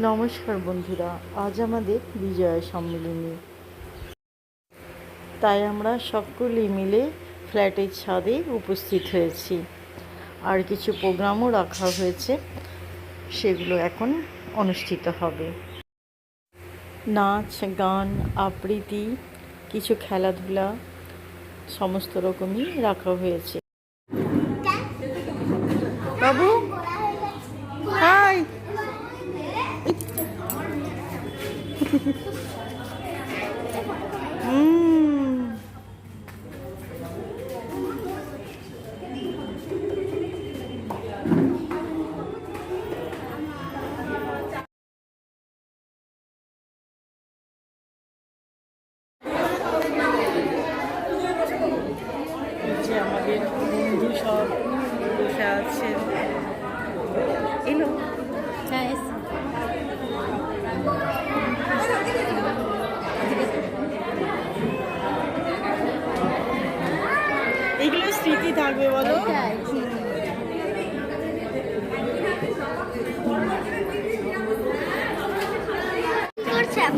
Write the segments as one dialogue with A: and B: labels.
A: নমস্কার বন্ধুরা, আজ আমাদের বিজয়া সম্মিলনী। তাই আমরা সকলেই মিলে ফ্ল্যাটের ছাদে উপস্থিত হয়েছি। আর কিছু প্রোগ্রামও রাখা হয়েছে, সেগুলো এখন অনুষ্ঠিত হবে। নাচ, গান, আবৃত্তি, কিছু খেলাধুলা, সমস্ত রকমই রাখা হয়েছে।
B: Ha ha ha. ছা-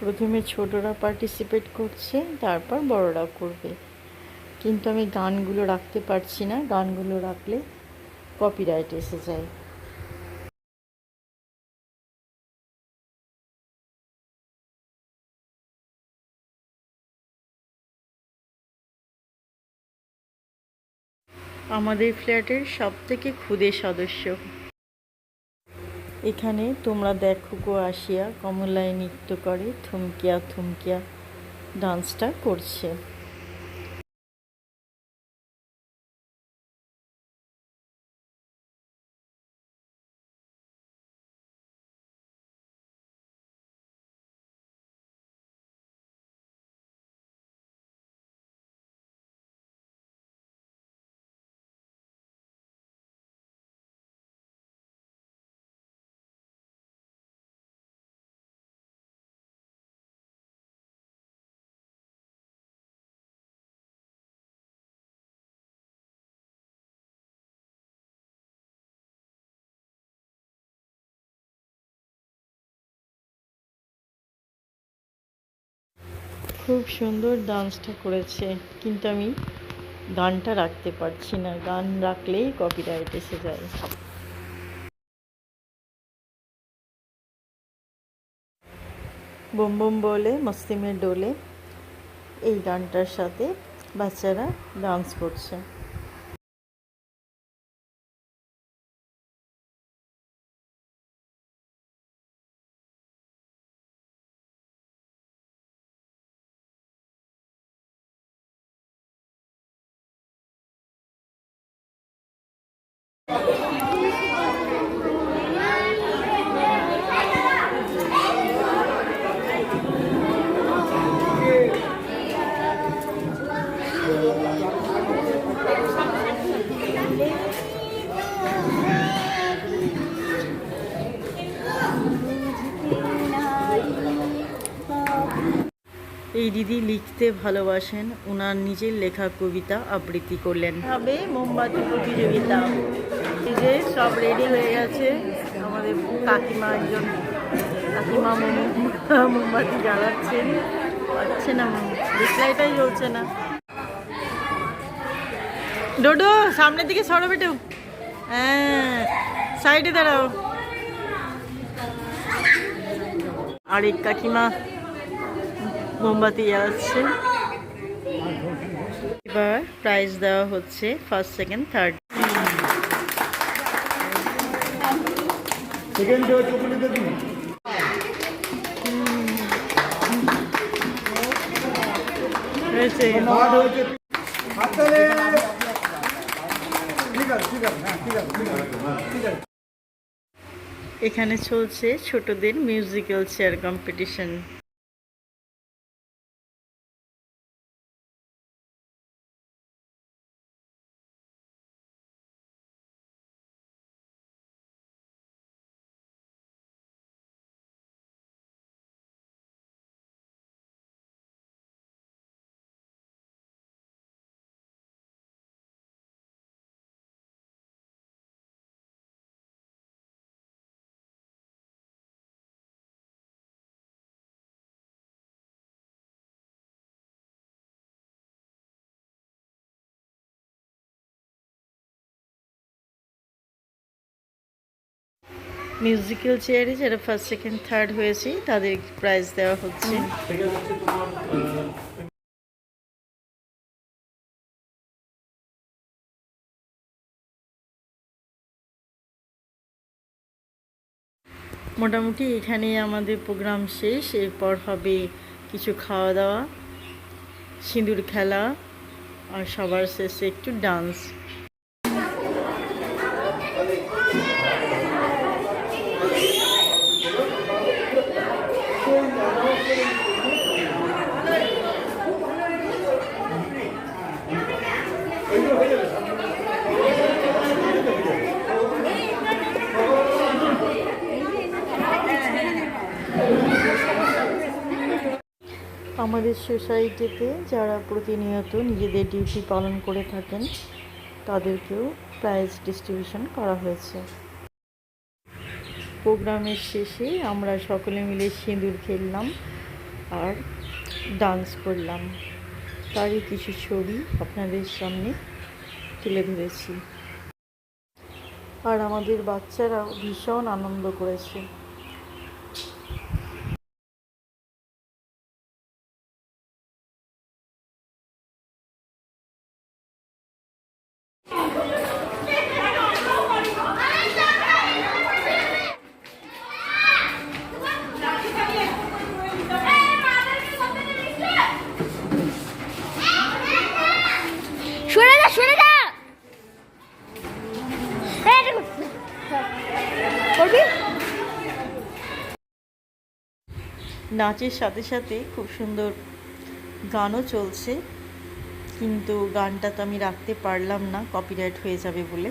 A: প্রথমে ছোটরা পার্টিসিপেট করছে তারপর বড়রা করবে। কিন্তু আমি গানগুলো রাখতে পারছি না। গানগুলো রাখলে কপিরাইট এসে যায়। আমাদের ফ্ল্যাটের সব থেকে ক্ষুদে সদস্য। এখানে তোমরা দেখো গো আসিয়া কমলায় নৃত্য করে, থুমকিয়া থুমকিয়া ডান্সটা করছে। খুব সুন্দর ডান্সটা করেছে, কিন্তু আমি গানটা রাখতে পারছি না। গান রাখলেই কপিরাইট এসে যায়। বোম বোম বলে, মস্তিমের ডোলে এই গানটার সাথে বাচ্চারা ডান্স করছে। Thank you. এই দিদি লিখতে ভালোবাসেন ওনার নিজের লেখা কবিতা আবৃত্তি করলেন। হবে মোমবাতি প্রতিযোগিতা। যে সব রেডি হয়ে গেছে, আমাদের কাকিমা একজন কাকিমা মোম- মোমবাতি জ্বালাচ্ছেন পাচ্ছে না ডিসলাইটাই জ্বলছে না। ডোডো, সামনের দিকে সরো বেটু। হ্যাঁ সাইডে দাঁড়াও। আরেক কাকিমা। মোমবাতি জ্বালাচ্ছে। এবার প্রাইজ দেওয়া হচ্ছে ফার্স্ট সেকেন্ড থার্ড এখানে চলছে ছোটদের মিউজিক্যাল চেয়ার কম্পিটিশন মিউজিক্যাল চেয়ারে যারা ফার্স্ট সেকেন্ড থার্ড হয়েছে, তাদের প্রাইজ দেওয়া হচ্ছে। মোটামুটি এখানে আমাদের প্রোগ্রাম শেষ, এরপর হবে কিছু খাওয়া দাওয়া, সিঁদুর খেলা, আর সবার শেষে একটু ডান্স আমাদের সোসাইটিতে যারা প্রতিনিয়ত নিজেদের ডিউটি পালন করে থাকেন, তাদেরকেও প্রাইজ ডিস্ট্রিবিউশন করা হয়েছে। প্রোগ্রামের শেষে আমরা সকলে মিলে সিঁদুর খেললাম আর ডান্স করলাম। তারই কিছু ছবি আপনাদের সামনে তুলে ধরেছি। আর আমাদের বাচ্চারাও ভীষণ আনন্দ করেছে।
B: করবি?
A: নাচের সাথে সাথে খুব সুন্দর গানও চলছে। কিন্তু গানটা তো আমি রাখতে পারলাম না কপিরাইট হয়ে যাবে বলে।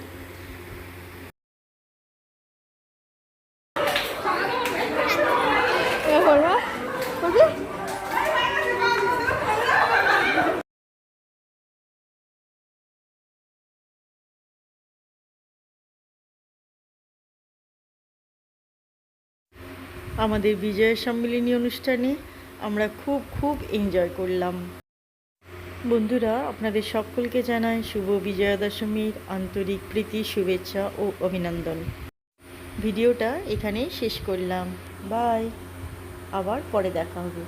A: আমাদের বিজয় সম্মিলনী অনুষ্ঠানে আমরা খুব খুব এনজয় করলাম। বন্ধুরা, আপনাদের সকলকে জানাই শুভ বিজয়া দশমীর আন্তরিক প্রীতি, শুভেচ্ছা ও অভিনন্দন। ভিডিওটা এখানেই শেষ করলাম। বাই। আবার পরে দেখা হবে।